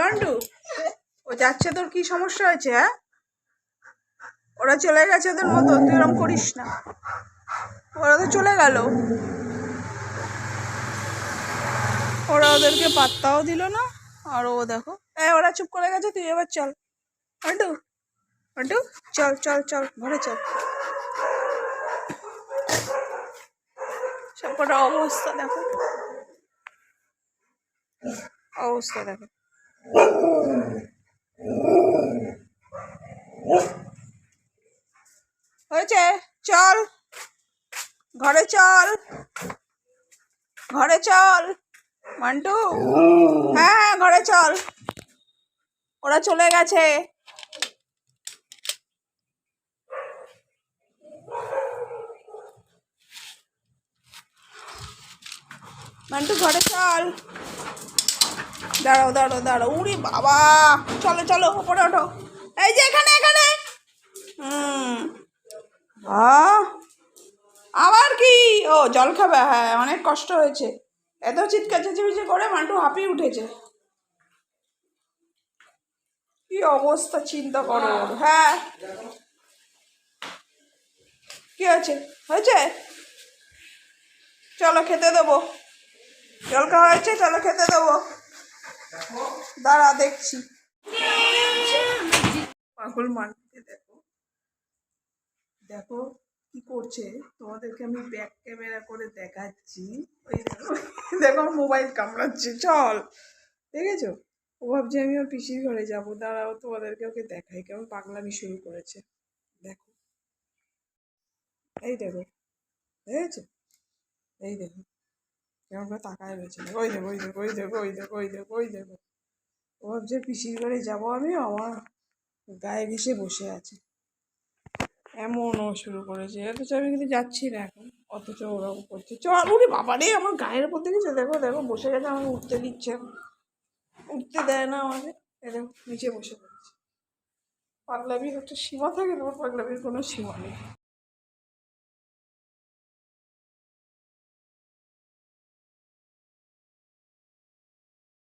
বান্টু, ও যাচ্ছে তোর কি সমস্যা হয়েছে হ্যাঁ? ওরা চলে গেছে ওদের মতো, তুই এরম করিস না। ওরা তো চলে গেল। ওরা ওদেরকে পাত্তাও দিল না আর ও দেখো। এ ওরা চুপ করে গেছে, তুই এবার চল। বান্টু বান্টু, চল চল চল, ঘরে চল। সব কটা অবস্থা দেখো। অবস্থা দেখো। হয়েছে? চল। ঘরে চল। ঘরে চল। মান্টু? হ্যাঁ হ্যাঁ ঘরে চল। ওরা চলে গেছে। মান্টু, ঘরে চল। দাঁড়াও দাঁড়াও দাঁড়াও। উড়ি বাবা। চলো চলো, ওপরে ওঠো। এই যে এখানে এখানে। হুম। আবার কি? ও, জল খাবে। হ্যাঁ অনেক কষ্ট হয়েছে। এত চিৎকার, চেঁচিমেচি করে মান্টু হাঁপিয়ে উঠেছে। কি অবস্থা, চিন্তা করো। হ্যাঁ। কি আছে হয়েছে? চলো খেতে দেবো। জল খাওয়া হয়েছে, চলো খেতে দেবো। দাঁড়া, দেখছি। পাগল মানতে দেখো। দেখো কি করছে? তোমাদেরকে আমি ব্যাক ক্যামেরা করে দেখাচ্ছি। ওই দেখো দেখো মোবাইল কামড়াচ্ছে। চল, দেখেছ? ও ভাবছে আমি ওর পিসির ঘরে যাব। দাঁড়াও, তোমাদেরকে ওকে দেখাই কেমন পাগলামি শুরু করেছে। দেখো। এই দেখো, দেখেছ? এই দেখো কেমন করে তাকায় রয়েছে। ওই দেখো ওই দেখো ওই দেখো ওই দেখো ওই দেখো ওই দেখো। ও ভাবছে পিসির ঘরে যাব আমি, আমার গায়ে ঘেসে বসে আছে। এমন ও শুরু করেছে, অথচ আমি কিন্তু যাচ্ছি না এখন, অথচ ওরকম করছে। চল উনি বাবা রে আমার গায়ের উপর দেখেছে দেখো দেখো, বসে গেছে, আমাকে উঠতে দিচ্ছে। উঠতে দেয় না আমাকে এ দেখো, নিচে বসে পড়েছে। পাগলামির একটা সীমা থাকে ওর পাগলামির কোনো সীমা নেই।